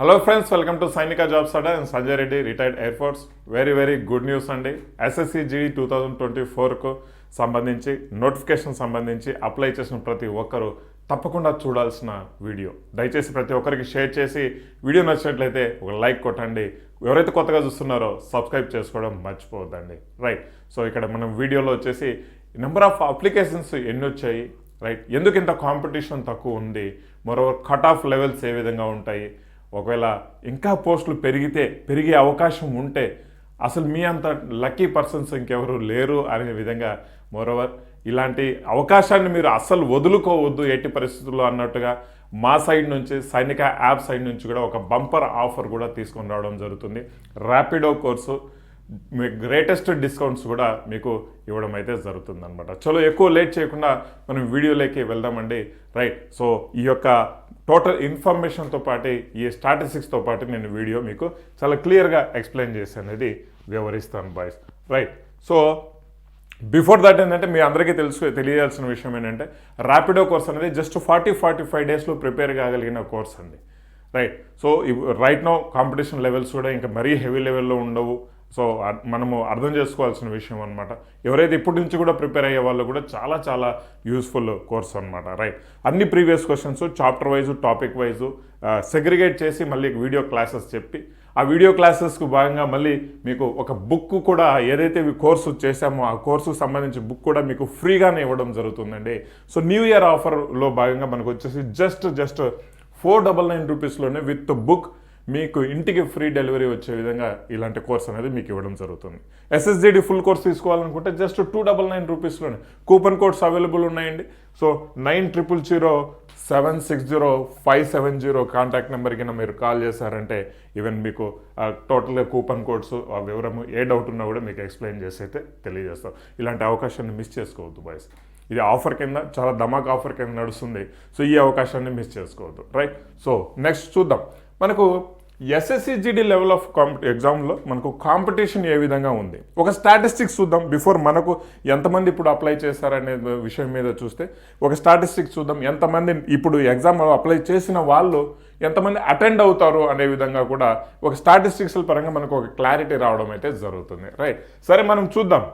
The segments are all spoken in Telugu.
Hello friends welcome to Sainika jobs Adda and Sanjay Reddy retired air force very very good news అండి. SSC GD two thousand twenty ఫోర్కు సంబంధించి నోటిఫికేషన్ సంబంధించి అప్లై చేసిన ప్రతి ఒక్కరూ తప్పకుండా చూడాల్సిన వీడియో దయచేసి ప్రతి ఒక్కరికి షేర్ చేసి వీడియో నచ్చినట్లయితే ఒక లైక్ కొట్టండి. ఎవరైతే కొత్తగా చూస్తున్నారో సబ్స్క్రైబ్ చేసుకోవడం మర్చిపోవద్దండి. రైట్ సో ఇక్కడ మనం వీడియోలో వచ్చేసి నెంబర్ ఆఫ్ అప్లికేషన్స్ ఎన్ని వచ్చాయి? రైట్ ఎందుకు ఇంత కాంపిటీషన్ తక్కువ ఉంది? మరో కట్ ఆఫ్ లెవెల్స్ ఏ విధంగా ఉంటాయి? ఒకవేళ ఇంకా పోస్టులు పెరిగితే పెరిగే అవకాశం ఉంటే అసలు మీ అంత లక్కీ పర్సన్స్ ఇంకెవరు లేరు అనే విధంగా మోరోవర్ ఇలాంటి అవకాశాన్ని మీరు అస్సలు వదులుకోవద్దు ఎట్టి పరిస్థితుల్లో అన్నట్టుగా మా సైడ్ నుంచి సైనిక యాప్ సైడ్ నుంచి కూడా ఒక బంపర్ ఆఫర్ కూడా తీసుకొని రావడం జరుగుతుంది. ర్యాపిడో కోర్సు మీ గ్రేటెస్ట్ డిస్కౌంట్స్ కూడా మీకు ఇవ్వడం అయితే జరుగుతుంది అనమాట చలో ఎక్కువ లేట్ చేయకుండా మనం వీడియోలోకి వెళ్దామండి. రైట్ సో ఈ యొక్క టోటల్ ఇన్ఫర్మేషన్తో పాటు ఈ స్టాటిస్టిక్స్తో పాటు నేను వీడియో మీకు చాలా క్లియర్గా ఎక్స్ప్లెయిన్ చేసి అనేది వివరిస్తాను boys right so before that ఏంటంటే మీ అందరికీ తెలుసు తెలియాల్సిన విషయం ఏంటంటే ర్యాపిడో కోర్స్ అనేది జస్ట్ ఫార్టీ ఫార్టీ ఫైవ్ డేస్లో ప్రిపేర్ కాగలిగిన కోర్స్ అండి. Right so right no competition levels కూడా ఇంకా మరీ హెవీ లెవెల్లో ఉండవు. సో అ- మనము అర్థం చేసుకోవాల్సిన విషయం అనమాట ఎవరైతే ఇప్పటి నుంచి కూడా ప్రిపేర్ అయ్యే వాళ్ళు కూడా చాలా చాలా యూస్ఫుల్ కోర్స్ అనమాట రైట్ అన్ని previous questions chapter wise topic wise segregate చేసి మళ్ళీ వీడియో క్లాసెస్ చెప్పి ఆ వీడియో క్లాసెస్కు భాగంగా మళ్ళీ మీకు ఒక బుక్ కూడా ఏదైతే కోర్సు చేశామో ఆ కోర్సుకు సంబంధించి బుక్ కూడా మీకు ఫ్రీగానే ఇవ్వడం జరుగుతుందండి. సో న్యూ ఇయర్ ఆఫర్లో భాగంగా మనకు వచ్చేసి just just four double nine రూపీస్లోనే with book మీకు ఇంటికి ఫ్రీ డెలివరీ వచ్చే విధంగా ఇలాంటి కోర్స్ అనేది మీకు ఇవ్వడం జరుగుతుంది. ఎస్ఎస్జిడి ఫుల్ కోర్స్ తీసుకోవాలనుకుంటే జస్ట్ టూ డబల్ నైన్ రూపీస్లోనే కూపన్ కోడ్స్ అవైలబుల్ ఉన్నాయండి. So nine triple zero seven six zero five seven zero contact number కింద మీరు కాల్ చేశారంటే ఈవెన్ మీకు టోటల్గా కూపన్ కోడ్స్ ఆ వివరము ఏ డౌట్ ఉన్నా కూడా మీకు ఎక్స్ప్లెయిన్ చేసి అయితే తెలియజేస్తాం. ఇలాంటి అవకాశాన్ని మిస్ చేసుకోవద్దు బాయ్స్ ఇది ఆఫర్ కింద చాలా ధమాక్ ఆఫర్ కింద నడుస్తుంది. సో ఈ అవకాశాన్ని మిస్ చేసుకోవద్దు. రైట్ సో నెక్స్ట్ చూద్దాం. మనకు ఎస్ఎస్సిజిడి లెవెల్ ఆఫ్ కాంపిటీ ఎగ్జామ్లో మనకు కాంపిటీషన్ ఏ విధంగా ఉంది? ఒక స్టాటిస్టిక్స్ చూద్దాం. బిఫోర్ మనకు ఎంతమంది ఇప్పుడు అప్లై చేశారనే విషయం మీద చూస్తే ఒక స్టాటిస్టిక్స్ చూద్దాం. ఎంతమంది ఇప్పుడు ఎగ్జామ్ అప్లై చేసిన వాళ్ళు ఎంతమంది అటెండ్ అవుతారు అనే విధంగా కూడా ఒక స్టాటిస్టిక్స్ పరంగా మనకు ఒక క్లారిటీ రావడం అయితే జరుగుతుంది. రైట్ సరే మనం చూద్దాం.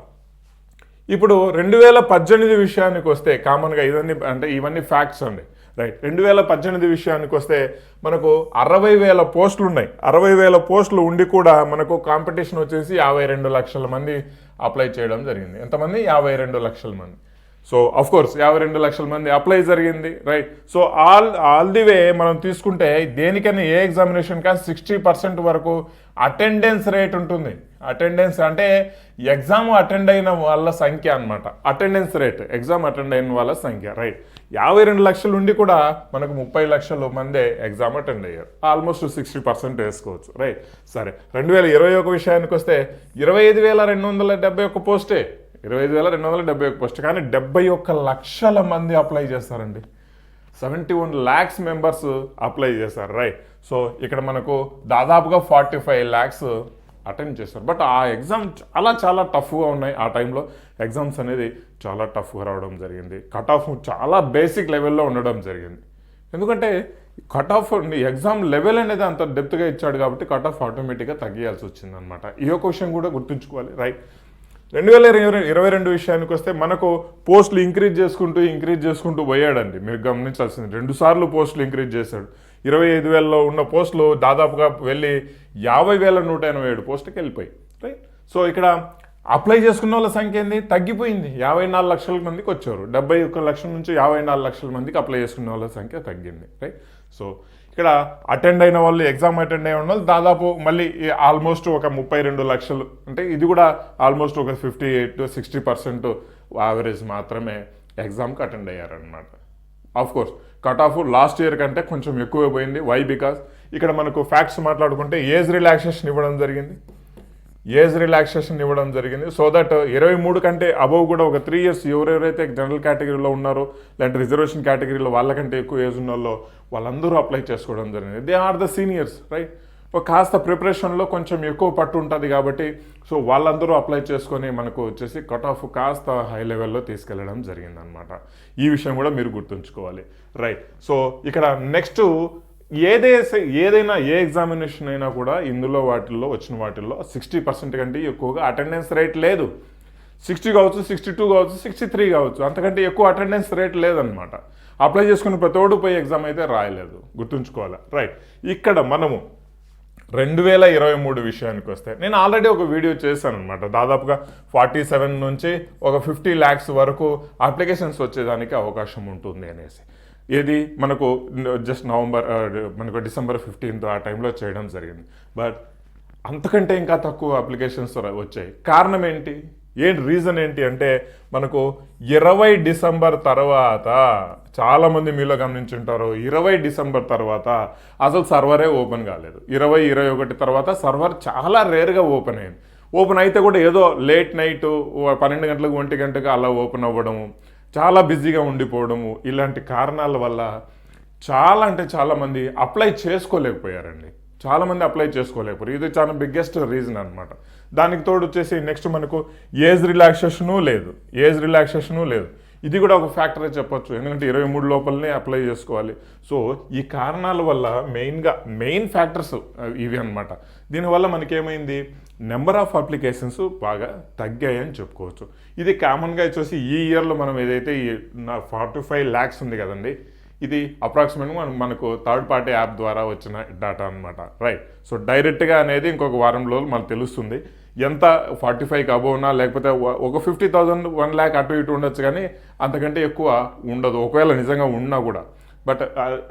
ఇప్పుడు రెండు వేల పద్దెనిమిది విషయానికి వస్తే కామన్గా ఇవన్నీ అంటే ఇవన్నీ ఫ్యాక్ట్స్ అండి. రైట్ రెండు వేల పద్దెనిమిది విషయానికి వస్తే మనకు అరవై వేల పోస్టులు ఉన్నాయి అరవై వేల పోస్టులు ఉండి కూడా మనకు కాంపిటీషన్ వచ్చేసి యాభై రెండు లక్షల మంది అప్లై చేయడం జరిగింది. ఎంతమంది? యాభై రెండు లక్షల మంది. సో అఫ్ కోర్స్ యాభై రెండు లక్షల మంది అప్లై జరిగింది right so all all the way మనం తీసుకుంటే దేనికైనా ఏ ఎగ్జామినేషన్ కానీ సిక్స్టీ పర్సెంట్ వరకు అటెండెన్స్ రేట్ ఉంటుంది. అటెండెన్స్ అంటే ఎగ్జామ్ అటెండ్ అయిన వాళ్ళ సంఖ్య అనమాట అటెండెన్స్ రేట్ ఎగ్జామ్ అటెండ్ అయిన వాళ్ళ సంఖ్య రైట్ యాభై రెండు లక్షలు ఉండి కూడా మనకు ముప్పై లక్షల మందే ఎగ్జామ్ అటెండ్ అయ్యారు. ఆల్మోస్ట్ సిక్స్టీ పర్సెంట్ వేసుకోవచ్చు రైట్ సరే రెండు వేల ఇరవై ఒక విషయానికి వస్తే ఇరవై ఐదు వేల రెండు వందల డెబ్బై ఒక్క పోస్టే ఇరవై ఐదు వేల రెండు వందల డెబ్బై ఒక్క పోస్ట్. కానీ డెబ్బై ఒక్క లక్షల మంది అప్లై చేస్తారండి. Seventy one lakhs members apply చేశారు రైట్. సో ఇక్కడ మనకు దాదాపుగా ఫార్టీ ఫైవ్ ల్యాక్స్ అటెండ్ చేశారు బట్ ఆ ఎగ్జామ్ చాలా చాలా టఫ్గా ఉన్నాయి ఆ టైంలో. ఎగ్జామ్స్ అనేది చాలా టఫ్గా రావడం జరిగింది. కట్ ఆఫ్ చాలా బేసిక్ లెవెల్లో ఉండడం జరిగింది. ఎందుకంటే కట్ ఆఫ్ ఎగ్జామ్ లెవెల్ అనేది అంత డెప్త్గా ఇచ్చాడు కాబట్టి కట్ ఆఫ్ ఆటోమేటిక్గా తగ్గియాల్సి వచ్చిందనమాట ఈ ఒక విషయం కూడా గుర్తుంచుకోవాలి రైట్. రెండు వేల ఇరవై ఇరవై రెండు విషయానికి వస్తే మనకు పోస్టులు ఇంక్రీజ్ చేసుకుంటూ ఇంక్రీజ్ చేసుకుంటూ పోయాడండి. మీరు గమనించాల్సింది. రెండు సార్లు పోస్టులు ఇంక్రీజ్ చేశాడు. ఇరవై ఐదు వేలలో ఉన్న పోస్టులు దాదాపుగా వెళ్ళి యాభై వేల నూట ఎనభై ఏడు పోస్టుకి వెళ్ళిపోయి రైట్ సో ఇక్కడ అప్లై చేసుకున్న వాళ్ళ సంఖ్య ఏంది? తగ్గిపోయింది. యాభై నాలుగు లక్షల మందికి వచ్చారు. డెబ్బై ఒక్క లక్షల నుంచి యాభై నాలుగు లక్షల మందికి అప్లై చేసుకున్న వాళ్ళ సంఖ్య తగ్గింది. రైట్ సో ఇక్కడ అటెండ్ అయిన వాళ్ళు ఎగ్జామ్ అటెండ్ అయిన వాళ్ళు దాదాపు మళ్ళీ ఆల్మోస్ట్ ఒక ముప్పై రెండు లక్షలు. అంటే ఇది కూడా ఆల్మోస్ట్ ఒక fifty eight sixty percent average మాత్రమే ఎగ్జామ్కి attend అయ్యారనమాట of course cut off last year కంటే కొంచెం ఎక్కువ పోయింది. వై బికాస్ ఇక్కడ మనకు ఫ్యాక్ట్స్ మాట్లాడుకుంటే ఏజ్ రిలాక్సేషన్ ఇవ్వడం జరిగింది. ఏజ్ రిలాక్సేషన్ ఇవ్వడం జరిగింది. సో దట్ ఇరవై మూడు కంటే అబవ్ కూడా ఒక త్రీ ఇయర్స్ ఎవరెవరైతే జనరల్ కేటగిరీలో ఉన్నారో లేదంటే రిజర్వేషన్ కేటగిరీలో వాళ్ళకంటే ఎక్కువ ఏజ్ ఉన్న వాళ్ళు వాళ్ళందరూ అప్లై చేసుకోవడం జరిగింది. They are the seniors right కాస్త ప్రిపరేషన్లో కొంచెం ఎక్కువ పట్టు ఉంటుంది కాబట్టి సో వాళ్ళందరూ అప్లై చేసుకొని మనకు వచ్చేసి కట్ ఆఫ్ కాస్త హై లెవెల్లో తీసుకెళ్ళడం జరిగిందనమాట ఈ విషయం కూడా మీరు గుర్తుంచుకోవాలి. రైట్ సో ఇక్కడ నెక్స్ట్ ఏదే ఏదైనా ఏ ఎగ్జామినేషన్ అయినా కూడా ఇందులో వాటిల్లో వచ్చిన వాటిల్లో సిక్స్టీ పర్సెంట్ కంటే ఎక్కువగా అటెండెన్స్ రేట్ లేదు. సిక్స్టీ కావచ్చు సిక్స్టీ టూ కావచ్చు సిక్స్టీ త్రీ కావచ్చు అంతకంటే ఎక్కువ అటెండెన్స్ రేట్ లేదనమాట అప్లై చేసుకున్న ప్రతి ఒడు పోయి ఎగ్జామ్ అయితే రాయలేదు. గుర్తుంచుకోవాలి? రైట్ ఇక్కడ మనము రెండు వేల ఇరవై మూడు విషయానికి వస్తే నేను ఆల్రెడీ ఒక వీడియో చేశాను అనమాట దాదాపుగా ఫార్టీ సెవెన్ నుంచి ఒక ఫిఫ్టీ ల్యాక్స్ వరకు అప్లికేషన్స్ వచ్చేదానికి అవకాశం ఉంటుంది అనేసి. ఏది? మనకు జస్ట్ నవంబర్ మనకు డిసెంబర్ ఫిఫ్టీన్త్ ఆ టైంలో చేయడం జరిగింది. బట్ అంతకంటే ఇంకా తక్కువ అప్లికేషన్స్ వచ్చాయి. కారణం ఏంటి? ఏంటి రీజన్ ఏంటి అంటే మనకు ఇరవై డిసెంబర్ తర్వాత చాలామంది మీలో గమనించుంటారు ఇరవై డిసెంబర్ తర్వాత అసలు సర్వరే ఓపెన్ కాలేదు. ఇరవై ఇరవై ఒకటి తర్వాత సర్వర్ చాలా రేర్గా ఓపెన్ అయింది. ఓపెన్ అయితే కూడా ఏదో లేట్ నైట్ పన్నెండు గంటలకు ఒంటి గంటకు అలా ఓపెన్ అవ్వడము చాలా బిజీగా ఉండిపోవడము ఇలాంటి కారణాల వల్ల చాలా అంటే చాలామంది అప్లై చేసుకోలేకపోయారండి. చాలా మంది అప్లై చేసుకోలేకపోయారు. ఇది చాలా బిగ్గెస్ట్ రీజన్ అనమాట దానికి తోడు వచ్చేసి నెక్స్ట్ మనకు ఏజ్ రిలాక్సేషను లేదు. ఏజ్ రిలాక్సేషను లేదు. ఇది కూడా ఒక ఫ్యాక్టరే చెప్పొచ్చు. ఎందుకంటే ఇరవై మూడు లోపలనే అప్లై చేసుకోవాలి. సో ఈ కారణాల వల్ల మెయిన్గా మెయిన్ ఫ్యాక్టర్స్ ఇవి అనమాట దీనివల్ల మనకేమైంది? నెంబర్ ఆఫ్ అప్లికేషన్స్ బాగా తగ్గాయని చెప్పుకోవచ్చు. ఇది కామన్గా వచ్చేసి ఈ ఇయర్లో మనం ఏదైతే ఈ ఫార్టీ ఫైవ్ ల్యాక్స్ ఉంది కదండి ఇది అప్రాక్సిమేట్గా మనకు థర్డ్ పార్టీ యాప్ ద్వారా వచ్చిన డేటా అనమాట రైట్ సో డైరెక్ట్గా అనేది ఇంకొక వారం రోజులు మనకు తెలుస్తుంది. ఎంత ఫార్టీ ఫైవ్కి అబోవ్నా లేకపోతే ఒక ఫిఫ్టీ థౌసండ్ వన్ ల్యాక్ అటు ఇటు ఉండొచ్చు కానీ అంతకంటే ఎక్కువ ఉండదు. ఒకవేళ నిజంగా ఉన్నా కూడా. But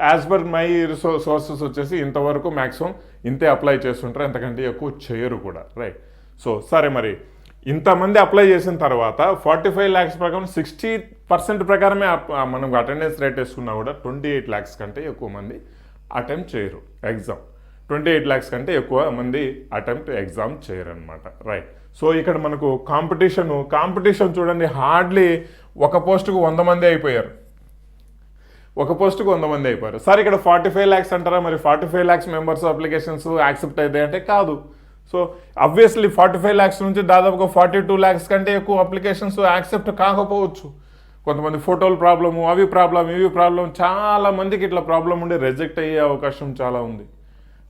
as per my resources వచ్చేసి ఇంతవరకు మ్యాక్సిమం ఇంతే అప్లై చేస్తుంటారు. ఎంతకంటే ఎక్కువ చేయరు కూడా. రైట్ సో సరే మరి. ఇంతమంది అప్లై చేసిన తర్వాత ఫార్టీ ఫైవ్ ల్యాక్స్ ప్రకారం సిక్స్టీ పర్సెంట్ ప్రకారమే అప్- మనం అటెండెన్స్ రేట్ వేసుకున్నా కూడా ట్వంటీ ఎయిట్ ల్యాక్స్ కంటే ఎక్కువ మంది అటెంప్ట్ చేయరు ఎగ్జామ్ ట్వంటీ ఎయిట్ ల్యాక్స్ కంటే ఎక్కువ మంది అటెంప్ట్ ఎగ్జామ్ చేయరు అనమాట రైట్ సో ఇక్కడ మనకు కాంపిటీషన్ కాంపిటీషన్ చూడండి హార్డ్లీ ఒక పోస్టుకు వంద మంది అయిపోయారు. ఒక పోస్టుకు వంద మంది అయిపోయారు. సార్ ఇక్కడ ఫార్టీ ఫైవ్ ల్యాక్స్ అంటారా? మరి forty five lakhs members applications accept అవుతాయి అంటే కాదు. So obviously forty five lakhs నుంచి దాదాపుగా ఫార్టీ టూ ల్యాక్స్ కంటే ఎక్కువ అప్లికేషన్స్ యాక్సెప్ట్ కాకపోవచ్చు. కొంతమంది ఫోటోలు ప్రాబ్లము అవి ప్రాబ్లం ఇవి ప్రాబ్లం చాలా మందికి ఇట్లా ప్రాబ్లం ఉండి రిజెక్ట్ అయ్యే అవకాశం చాలా ఉంది.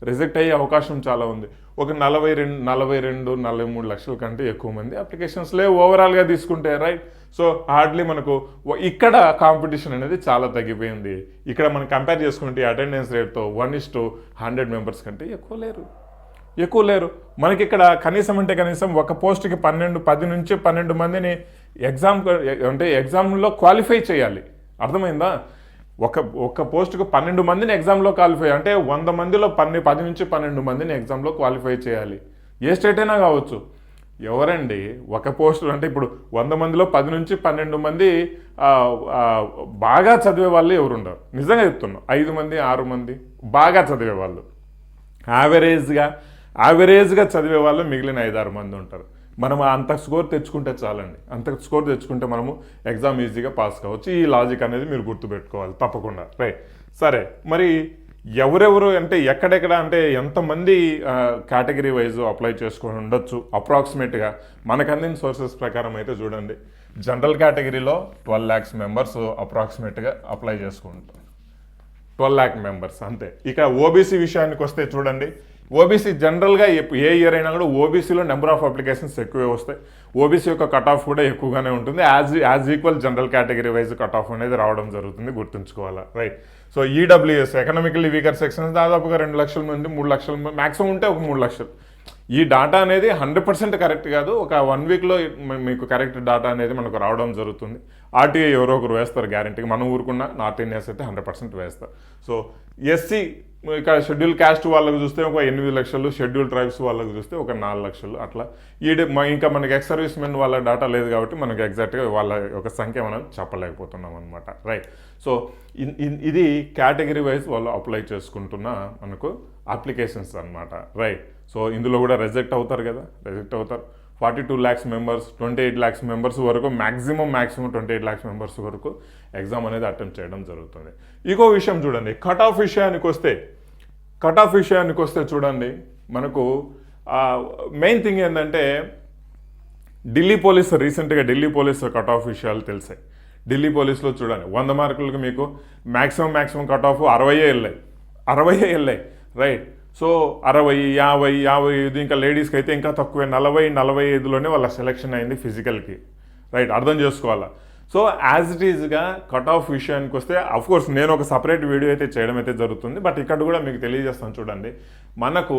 రిజెక్ట్ అయ్యే అవకాశం చాలా ఉంది. ఒక నలభై రెండు నలభై రెండు నలభై మూడు లక్షల కంటే ఎక్కువ మంది అప్లికేషన్స్ లేవు ఓవరాల్గా తీసుకుంటే రైట్ సో హార్డ్లీ మనకు ఇక్కడ కాంపిటీషన్ అనేది చాలా తగ్గిపోయింది. ఇక్కడ మనం కంపేర్ చేసుకుంటే attendance రేట్తో one is to hundred members కంటే ఎక్కువ లేరు. ఎక్కువ లేరు. మనకి ఇక్కడ కనీసం అంటే కనీసం ఒక పోస్ట్కి పన్నెండు పది నుంచి పన్నెండు మందిని ఎగ్జామ్ అంటే ఎగ్జామ్లో క్వాలిఫై చేయాలి. అర్థమైందా? ఒక ఒక పోస్ట్కు పన్నెండు మందిని ఎగ్జామ్లో క్వాలిఫై అంటే వంద మందిలో పన్నె పది నుంచి పన్నెండు మందిని ఎగ్జామ్లో క్వాలిఫై చేయాలి. ఏ స్టేట్ అయినా కావచ్చు. ఎవరండి? ఒక పోస్టులు అంటే ఇప్పుడు వంద మందిలో పది నుంచి పన్నెండు మంది బాగా చదివే వాళ్ళు ఎవరు ఉండరు నిజంగా చెప్తున్నాం. ఐదు మంది ఆరు మంది బాగా చదివే వాళ్ళు. యావరేజ్గా యావరేజ్గా చదివే వాళ్ళు మిగిలిన ఐదారు మంది ఉంటారు. మనం అంత స్కోర్ తెచ్చుకుంటే చాలండి. అంత స్కోర్ తెచ్చుకుంటే మనము ఎగ్జామ్ ఈజీగా పాస్ కావచ్చు. ఈ లాజిక్ అనేది మీరు గుర్తుపెట్టుకోవాలి తప్పకుండా. రైట్ సరే. మరి ఎవరెవరు అంటే ఎక్కడెక్కడ అంటే ఎంతమంది కేటగిరీ వైజ్ అప్లై చేసుకొని ఉండొచ్చు? అప్రాక్సిమేట్గా మనకు అందిన సోర్సెస్ ప్రకారం అయితే చూడండి. జనరల్ కేటగిరీలో ట్వెల్వ్ ల్యాక్స్ మెంబర్స్ అప్రాక్సిమేట్గా అప్లై చేసుకుంటారు ట్వెల్వ్ ల్యాక్ మెంబర్స్ అంతే. ఇక ఓబీసీ విషయానికి వస్తే చూడండి. ఓబీసీ జనరల్గా ఏ ఇయర్ అయినా కూడా ఓబీసీలో నెంబర్ ఆఫ్ అప్లికేషన్స్ ఎక్కువే వస్తాయి. ఓబీసీ యొక్క కట్ ఆఫ్ కూడా ఎక్కువగానే ఉంటుంది. As as equal general category wise cut off అనేది రావడం జరుగుతుంది గుర్తుంచుకోవాలా? Right. So EWS economically weaker sections దాదాపుగా రెండు లక్షల మంది మూడు లక్షల మంది మ్యాక్సిమం ఉంటే ఒక మూడు లక్షలు. ఈ డాటా అనేది హండ్రెడ్ పర్సెంట్ కరెక్ట్ కాదు. ఒక వన్ వీక్లో మీకు కరెక్ట్ డాటా అనేది మనకు రావడం జరుగుతుంది. ఆర్టీఐ ఎవరో ఒకరు వేస్తారు గ్యారంటీకి మనం ఊరుకున్న నార్త్ ఇండియాస్ అయితే హండ్రెడ్ పర్సెంట్ వేస్తారు. సో ఎస్సీ ఇక్కడ షెడ్యూల్ క్యాస్ట్ వాళ్ళకి చూస్తే ఒక ఎనిమిది లక్షలు షెడ్యూల్ ట్రైబ్స్ వాళ్ళకి చూస్తే ఒక నాలుగు లక్షలు అట్లా. ఈ ఇంకా మనకి ఎక్స్ సర్వీస్ మెన్ వాళ్ళ డాటా లేదు కాబట్టి మనకి ఎగ్జాక్ట్గా వాళ్ళ యొక్క సంఖ్య మనం చెప్పలేకపోతున్నాం అనమాట రైట్ సో ఇన్- ఇన్- ఇది కేటగిరీ వైజ్ వాళ్ళు అప్లై చేసుకుంటున్న మనకు అప్లికేషన్స్ అనమాట రైట్ సో ఇందులో కూడా రిజెక్ట్ అవుతారు కదా? రిజెక్ట్ అవుతారు. Forty two lakhs members twenty eight lakhs members వరకు maximum maximum twenty eight lakhs members వరకు ఎగ్జామ్ అనేది అటెంప్ట్ చేయడం జరుగుతుంది. ఇంకో విషయం చూడండి. కట్ ఆఫ్ విషయానికి వస్తే కట్ ఆఫ్ విషయానికి వస్తే చూడండి. మనకు మెయిన్ థింగ్ ఏంటంటే ఢిల్లీ పోలీస్ రీసెంట్గా ఢిల్లీ పోలీస్ కట్ ఆఫ్ విషయాలు తెలిసాయి. ఢిల్లీ పోలీస్లో చూడండి. వంద మార్కులకు మీకు మ్యాక్సిమం మ్యాక్సిమం కట్ ఆఫ్ అరవై వెళ్ళాయి. అరవై వెళ్ళాయి. రైట్ సో అరవై యాభై యాభై ఐదు ఇంకా లేడీస్కి అయితే ఇంకా తక్కువే. నలభై నలభై ఐదులోనే వాళ్ళ సెలెక్షన్ అయింది ఫిజికల్కి. రైట్ అర్థం చేసుకోవాలా? సో యాజ్ ఇట్ ఈజ్గా కట్ ఆఫ్ విషయానికి వస్తే అఫ్ కోర్స్ నేను ఒక సపరేట్ వీడియో అయితే చేయడం అయితే జరుగుతుంది బట్ ఇక్కడ కూడా మీకు తెలియజేస్తాను చూడండి. మనకు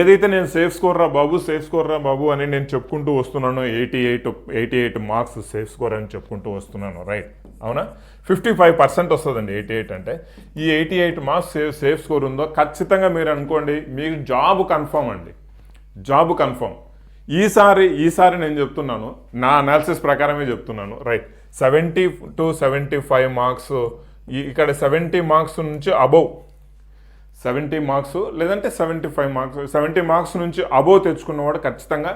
ఏదైతే నేను సేఫ్ స్కోర్ రా బాబు సేఫ్ స్కోర్ రా బాబు అని నేను చెప్పుకుంటూ వస్తున్నాను eighty eight eighty eight marks safe score అని చెప్పుకుంటూ వస్తున్నాను రైట్ అవునా? ఫిఫ్టీ ఫైవ్ పర్సెంట్ వస్తుందండి ఎయిటీ ఎయిట్ అంటే. ఈ eighty eight marks safe safe score ఉందో ఖచ్చితంగా మీరు అనుకోండి మీకు జాబ్ కన్ఫర్మ్ అండి. జాబ్ కన్ఫర్మ్ ఈసారి ఈసారి నేను చెప్తున్నాను నా అనాలిసిస్ ప్రకారమే చెప్తున్నాను right seventy to seventy five marks ఇక్కడ సెవెంటీ మార్క్స్ నుంచి అబౌవ్ సెవెంటీ మార్క్స్ లేదంటే seventy five marks. Seventy marks నుంచి అబోవ్ తెచ్చుకున్నవాడు ఖచ్చితంగా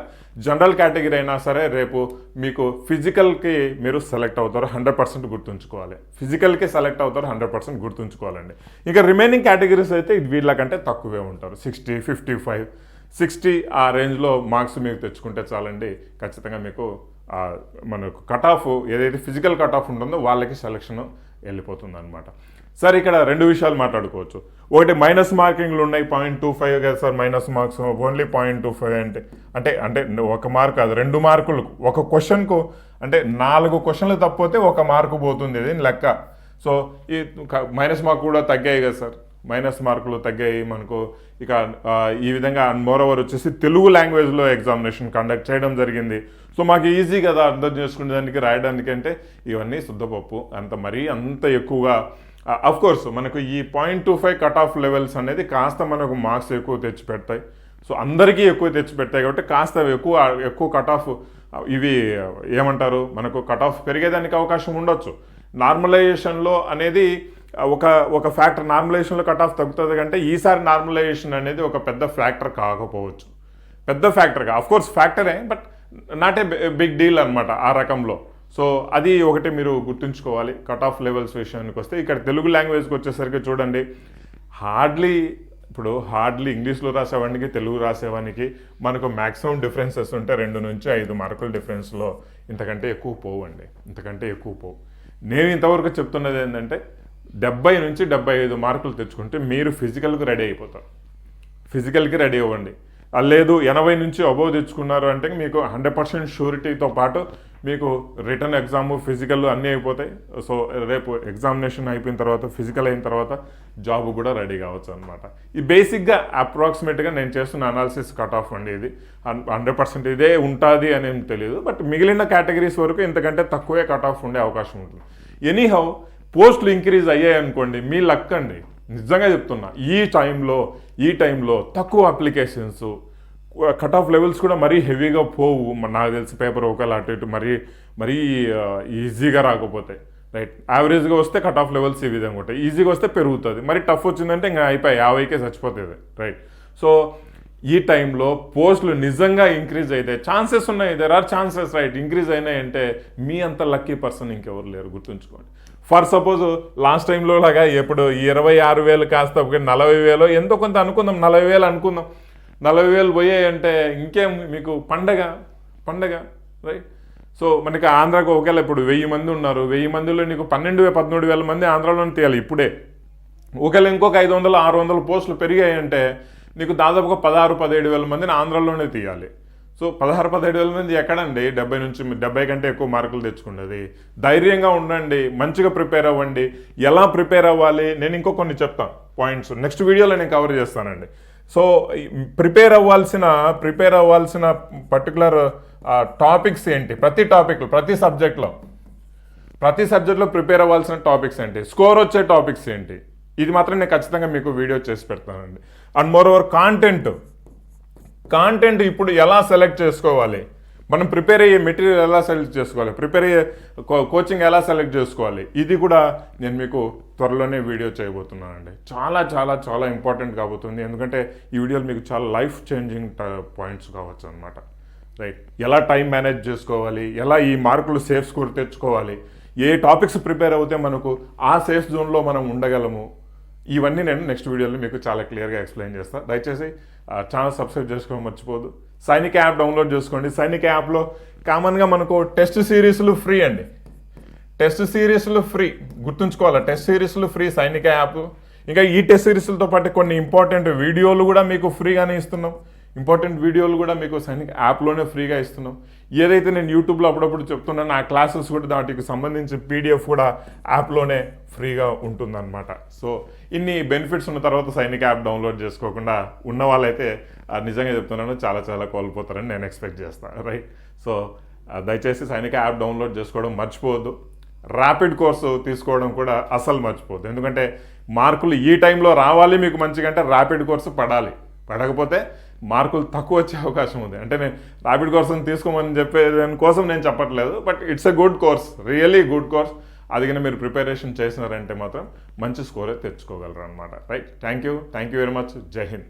జనరల్ కేటగిరీ అయినా సరే రేపు మీకు ఫిజికల్కి మీరు సెలెక్ట్ అవుతారు హండ్రెడ్ పర్సెంట్ గుర్తుంచుకోవాలి. ఫిజికల్కి సెలెక్ట్ అవుతారు హండ్రెడ్ పర్సెంట్ గుర్తుంచుకోవాలండి. ఇంకా రిమైనింగ్ కేటగిరీస్ అయితే వీళ్ళకంటే తక్కువే ఉంటారు. సిక్స్టీ ఫిఫ్టీ ఫైవ్ సిక్స్టీ ఆ రేంజ్లో మార్క్స్ మీకు తెచ్చుకుంటే చాలండి ఖచ్చితంగా మీకు మనకు కట్ ఆఫ్ ఏదైతే ఫిజికల్ కట్ ఆఫ్ ఉంటుందో వాళ్ళకి సెలక్షన్ వెళ్ళిపోతుంది అనమాట సార్ ఇక్కడ రెండు విషయాలు మాట్లాడుకోవచ్చు. ఒకటి మైనస్ మార్కింగ్లు ఉన్నాయి పాయింట్ టూ ఫైవ్ కదా sir minus marks only point two five అంటే. అంటే అంటే ఒక మార్క్ కాదు రెండు మార్కులు ఒక క్వశ్చన్కు అంటే నాలుగు క్వశ్చన్లు తప్పితే ఒక మార్కు పోతుంది ఇది లెక్క. సో ఈ మైనస్ మార్క్ కూడా తగ్గాయి కదా సార్. మైనస్ మార్కులు తగ్గాయి మనకు. ఇక ఈ విధంగా మోర్ ఓవర్ వచ్చేసి తెలుగు లాంగ్వేజ్లో ఎగ్జామినేషన్ కండక్ట్ చేయడం జరిగింది. సో మాకు ఈజీ కదా అర్థం చేసుకునేదానికి రాయడానికి అంటే ఇవన్నీ శుద్ధపప్పు. అంత మరీ అంత ఎక్కువగా Uh, అఫ్ కోర్స్ మనకు ఈ point two five cut off levels అనేది కాస్త మనకు మార్క్స్ ఎక్కువ తెచ్చి పెడతాయి సో అందరికీ ఎక్కువ తెచ్చి పెడతాయి కాబట్టి కాస్త ఎక్కువ ఎక్కువ కట్ ఆఫ్ uh, ఇవి uh, ఏమంటారు? మనకు కట్ ఆఫ్ పెరిగేదానికి అవకాశం ఉండొచ్చు. నార్మలైజేషన్లో అనేది ఒక ఒక ఫ్యాక్టర్ నార్మలైజేషన్లో కట్ ఆఫ్ తగ్గుతుంది కంటే ఈసారి నార్మలైజేషన్ అనేది ఒక పెద్ద ఫ్యాక్టర్ కాకపోవచ్చు. పెద్ద ఫ్యాక్టర్గా of course ఫ్యాక్టరే but not a big deal అనమాట ఆ రకంలో. సో అది ఒకటి మీరు గుర్తుంచుకోవాలి. కట్ ఆఫ్ లెవెల్స్ విషయానికి వస్తే ఇక్కడ తెలుగు లాంగ్వేజ్కి వచ్చేసరికి చూడండి. హార్డ్లీ ఇప్పుడు హార్డ్లీ ఇంగ్లీష్లో రాసేవానికి తెలుగు రాసేవానికి మనకు మ్యాక్సిమం డిఫరెన్సెస్ ఉంటే రెండు నుంచి ఐదు మార్కుల డిఫరెన్స్లో ఇంతకంటే ఎక్కువ పోవండి. ఇంతకంటే ఎక్కువ పోవు. నేను ఇంతవరకు చెప్తున్నది ఏంటంటే డెబ్బై నుంచి డెబ్బై ఐదు మార్కులు తెచ్చుకుంటే మీరు ఫిజికల్కి రెడీ అయిపోతారు. ఫిజికల్కి రెడీ అవ్వండి. లేదు ఎనభై నుంచి అబోవ్ తెచ్చుకున్నారు అంటే మీకు హండ్రెడ్ పర్సెంట్ షూరిటీతో పాటు మీకు రిటర్న్ ఎగ్జామ్ ఫిజికల్ అన్నీ అయిపోతాయి. సో రేపు ఎగ్జామినేషన్ అయిపోయిన తర్వాత ఫిజికల్ అయిన తర్వాత జాబ్ కూడా రెడీ కావచ్చు అనమాట ఈ బేసిక్గా అప్రాక్సిమేట్గా నేను చేస్తున్న అనాలిసిస్ కట్ ఆఫ్ అండి ఇది. హండ్రెడ్ పర్సెంట్ ఇదే ఉంటుంది అని ఏం తెలియదు బట్ మిగిలిన కేటగిరీస్ వరకు ఇంతకంటే తక్కువే కట్ ఆఫ్ ఉండే అవకాశం ఉంటుంది. ఎనీహౌ పోస్టులు ఇంక్రీజ్ అయ్యాయి అనుకోండి మీ లక్ అండి. నిజంగా చెప్తున్నా ఈ టైంలో ఈ టైంలో తక్కువ అప్లికేషన్స్ కట్ ఆఫ్ లెవెల్స్ కూడా మరీ హెవీగా పోవు. నాకు తెలిసి పేపర్ ఒకవేళ అటు ఇటు మరీ మరీ ఈజీగా రాకపోతాయి రైట్ యావరేజ్గా వస్తే కట్ ఆఫ్ లెవెల్స్ ఈ విధంగా ఉంటాయి. ఈజీగా వస్తే పెరుగుతుంది. మరి టఫ్ వచ్చిందంటే ఇంకా అయిపోయి యాభైకే చచ్చిపోతుంది రైట్ సో ఈ టైంలో పోస్టులు నిజంగా ఇంక్రీజ్ అయితే ఛాన్సెస్ ఉన్నాయి. There are chances right increase అయినాయంటే మీ అంత లక్కీ పర్సన్ ఇంకెవరు లేరు గుర్తుంచుకోండి. ఫర్ సపోజ్ లాస్ట్ టైంలో లాగా ఎప్పుడు ఇరవై ఆరు వేలు కాస్త ఒక నలభై వేలు ఎంతో కొంత అనుకుందాం నలభై వేలు అనుకుందాం. నలభై వేలు పోయాయంటే ఇంకేం మీకు పండగ? పండగ రైట్ సో మనకి ఆంధ్రాకు ఒకవేళ ఇప్పుడు వెయ్యి మంది ఉన్నారు వెయ్యి మందిలో నీకు పన్నెండు వేల పదమూడు వేల మంది ఆంధ్రాలోనే తీయాలి ఇప్పుడే. ఒకవేళ ఇంకొక ఐదు వందలు ఆరు వందల పోస్టులు పెరిగాయంటే నీకు దాదాపుగా పదహారు పదిహేడు వేల మందిని ఆంధ్రాలోనే తీయాలి. సో పదహారు పదిహేడు వేల మంది ఎక్కడండి? డెబ్బై నుంచి డెబ్బై కంటే ఎక్కువ మార్కులు తెచ్చుకున్నది. ధైర్యంగా ఉండండి మంచిగా ప్రిపేర్ అవ్వండి. ఎలా ప్రిపేర్ అవ్వాలి? నేను ఇంకో కొన్ని చెప్తాను. పాయింట్స్. నెక్స్ట్ వీడియోలో నేను కవర్ చేస్తానండి. సో ప్రిపేర్ అవ్వాల్సిన ప్రిపేర్ అవ్వాల్సిన పర్టికులర్ టాపిక్స్ ఏంటి? ప్రతి టాపిక్లో ప్రతి సబ్జెక్ట్లో. ప్రతి సబ్జెక్ట్లో ప్రిపేర్ అవ్వాల్సిన టాపిక్స్ ఏంటి? స్కోర్ వచ్చే టాపిక్స్ ఏంటి? ఇది మాత్రం నేను ఖచ్చితంగా మీకు వీడియో చేసి పెడతానండి. And more over content content ఇప్పుడు ఎలా సెలెక్ట్ చేసుకోవాలి? మనం ప్రిపేర్ అయ్యే మెటీరియల్ ఎలా సెలెక్ట్ చేసుకోవాలి? ప్రిపేర్ అయ్యే కో- కోచింగ్ ఎలా సెలెక్ట్ చేసుకోవాలి? ఇది కూడా నేను మీకు త్వరలోనే వీడియో చేయబోతున్నానండి. చాలా చాలా చాలా ఇంపార్టెంట్ కాబోతుంది. ఎందుకంటే ఈ వీడియోలు మీకు చాలా లైఫ్ చేంజింగ్ పాయింట్స్ కావచ్చు అనమాట రైట్. ఎలా టైం మేనేజ్ చేసుకోవాలి? ఎలా ఈ మార్కులు సేఫ్ స్కోర్ తెచ్చుకోవాలి? ఏ టాపిక్స్ ప్రిపేర్ అవుతే మనకు ఆ సేఫ్ జోన్లో మనం ఉండగలము? ఇవన్నీ నేను నెక్స్ట్ వీడియోలో మీకు చాలా క్లియర్గా ఎక్స్ప్లెయిన్ చేస్తాను దయచేసి ఛానల్ సబ్స్క్రైబ్ చేసుకోవడం మర్చిపోదు సైనిక్ యాప్ డౌన్లోడ్ చేసుకోండి. సైనిక్ యాప్లో కామన్గా మనకు టెస్ట్ సిరీస్లు ఫ్రీ అండి. టెస్ట్ సిరీస్లు ఫ్రీ గుర్తుంచుకోవాలి? టెస్ట్ సిరీస్లు ఫ్రీ సైనిక యాప్. ఇంకా ఈ టెస్ట్ సిరీస్లతో పాటు కొన్ని ఇంపార్టెంట్ వీడియోలు కూడా మీకు ఫ్రీగానే ఇస్తున్నాం. ఇంపార్టెంట్ వీడియోలు కూడా మీకు సైనిక్ యాప్లోనే ఫ్రీగా ఇస్తున్నాం. ఏదైతే నేను యూట్యూబ్లో అప్పుడప్పుడు చెప్తున్నానో ఆ క్లాసెస్ కూడా వాటికి సంబంధించిన పీడిఎఫ్ కూడా యాప్లోనే ఫ్రీగా ఉంటుందన్నమాట. సో ఇన్ని బెనిఫిట్స్ ఉన్న తర్వాత సైనిక్ యాప్ డౌన్లోడ్ చేసుకోకుండా ఉన్న వాళ్ళైతే నిజంగా చెప్తున్నాను చాలా చాలా కోల్పోతారని నేను ఎక్స్పెక్ట్ చేస్తాను రైట్? సో దయచేసి సైనిక యాప్ డౌన్లోడ్ చేసుకోవడం మర్చిపోవద్దు. ర్యాపిడ్ కోర్సు తీసుకోవడం కూడా అసలు మర్చిపోద్దు ఎందుకంటే మార్కులు ఈ టైంలో రావాలి మీకు మంచిగా అంటే ర్యాపిడ్ కోర్సు పడాలి. పడకపోతే మార్కులు తక్కువ వచ్చే అవకాశం ఉంది. అంటే నేను ర్యాపిడ్ కోర్సుని తీసుకోమని చెప్పే దాని కోసం నేను చెప్పట్లేదు but it's a good course really good course. అది కానీ మీరు ప్రిపరేషన్ చేసినారంటే మాత్రం మంచి స్కోరే తెచ్చుకోగలరు అనమాట right? Thank you thank you very much. జై హింద్.